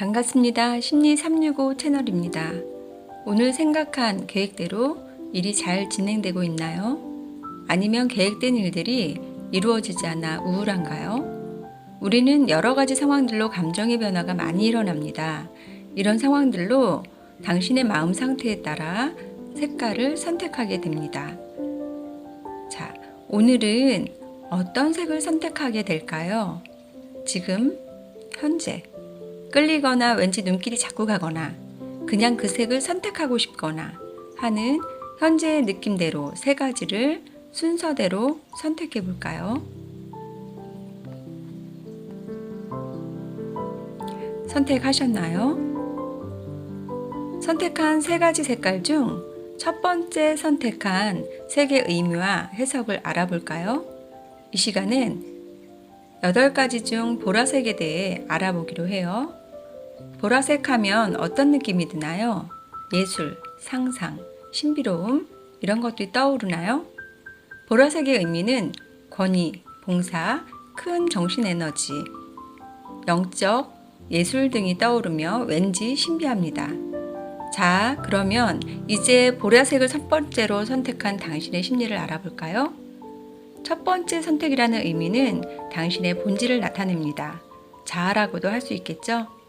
반갑습니다. 심리 365 채널입니다. 오늘 생각한 계획대로 일이 잘 진행되고 있나요? 아니면 계획된 일들이 이루어지지 않아 우울한가요? 우리는 여러 가지 상황들로 감정의 변화가 많이 일어납니다. 이런 상황들로 당신의 마음 상태에 따라 색깔을 선택하게 됩니다. 자, 오늘은 어떤 색을 선택하게 될까요? 지금, 현재. 끌리거나 왠지 눈길이 자꾸 가거나 그냥 그 색을 선택하고 싶거나 하는 현재의 느낌대로 세 가지를 순서대로 선택해 볼까요? 선택하셨나요? 선택한 세 가지 색깔 중 첫 번째 선택한 색의 의미와 해석을 알아볼까요? 이 시간엔 8가지 중 보라색에 대해 알아보기로 해요. 보라색 하면 어떤 느낌이 드나요? 예술, 상상, 신비로움 이런 것들이 떠오르나요? 보라색의 의미는 권위, 봉사, 큰 정신 에너지, 영적, 예술 등이 떠오르며 왠지 신비합니다. 자, 그러면 이제 보라색을 첫 번째로 선택한 당신의 심리를 알아볼까요? 첫 번째 선택이라는 의미는 당신의 본질을 나타냅니다. 자아라고도 할 수 있겠죠?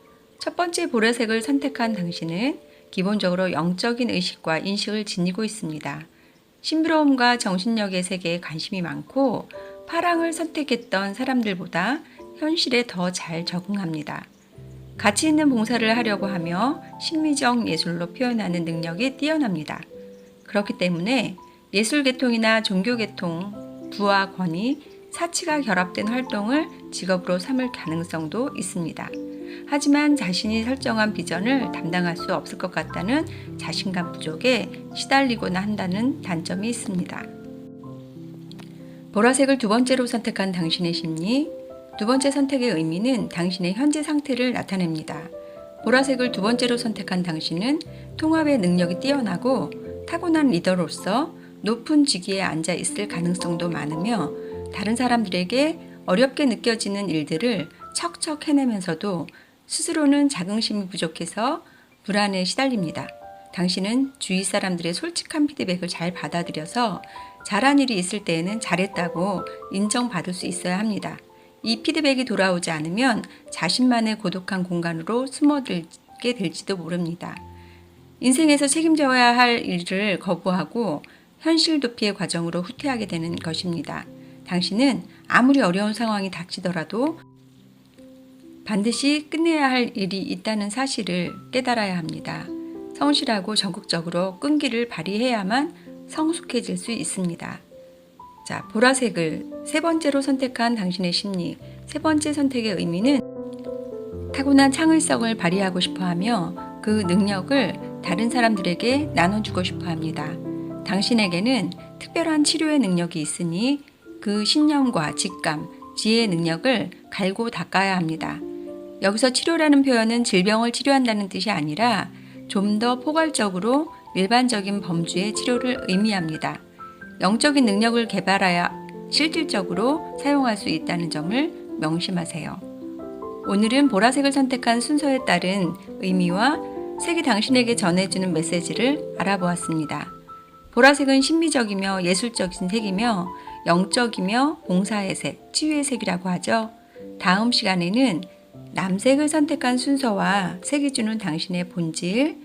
첫 번째 보라색을 선택한 당신은 기본적으로 영적인 의식과 인식을 지니고 있습니다. 신비로움과 정신력의 세계에 관심이 많고 파랑을 선택했던 사람들보다 현실에 더 잘 적응합니다. 가치 있는 봉사를 하려고 하며 심미적 예술로 표현하는 능력이 뛰어납니다. 그렇기 때문에 예술 계통이나 종교 계통, 부와 권위, 사치가 결합된 활동을 직업으로 삼을 가능성도 있습니다. 하지만 자신이 설정한 비전을 담당할 수 없을 것 같다는 자신감 부족에 시달리고나 한다는 단점이 있습니다. 보라색을 두 번째로 선택한 당신의 심리, 두 번째 선택의 의미는 당신의 현재 상태를 나타냅니다. 보라색을 두 번째로 선택한 당신은 통합의 능력이 뛰어나고 타고난 리더로서 높은 직위에 앉아 있을 가능성도 많으며 다른 사람들에게 어렵게 느껴지는 일들을 척척 해내면서도 스스로는 자긍심이 부족해서 불안에 시달립니다. 당신은 주위 사람들의 솔직한 피드백을 잘 받아들여서 잘한 일이 있을 때에는 잘했다고 인정받을 수 있어야 합니다. 이 피드백이 돌아오지 않으면 자신만의 고독한 공간으로 숨어들게 될지도 모릅니다. 인생에서 책임져야 할 일을 거부하고 현실 도피의 과정으로 후퇴하게 되는 것입니다. 당신은 아무리 어려운 상황이 닥치더라도 반드시 끝내야 할 일이 있다는 사실을 깨달아야 합니다. 성실하고 적극적으로 끈기를 발휘해야만 성숙해질 수 있습니다. 자, 보라색을 세 번째로 선택한 당신의 심리, 세 번째 선택의 의미는 타고난 창의성을 발휘하고 싶어 하며 그 능력을 다른 사람들에게 나눠주고 싶어 합니다. 당신에게는 특별한 치료의 능력이 있으니 그 신념과 직감, 지혜의 능력을 갈고 닦아야 합니다. 여기서 치료라는 표현은 질병을 치료한다는 뜻이 아니라 좀 더 포괄적으로 일반적인 범주의 치료를 의미합니다. 영적인 능력을 개발하여 실질적으로 사용할 수 있다는 점을 명심하세요. 오늘은 보라색을 선택한 순서에 따른 의미와 색이 당신에게 전해주는 메시지를 알아보았습니다. 보라색은 신비적이며 예술적인 색이며 영적이며 봉사의 색, 치유의 색이라고 하죠. 다음 시간에는 남색을 선택한 순서와 색이 주는 당신의 본질,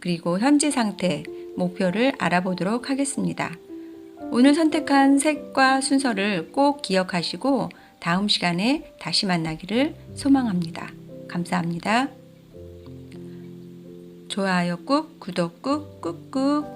그리고 현재 상태, 목표를 알아보도록 하겠습니다. 오늘 선택한 색과 순서를 꼭 기억하시고 다음 시간에 다시 만나기를 소망합니다. 감사합니다. 좋아요 꾹, 구독 꾹, 꾹꾹.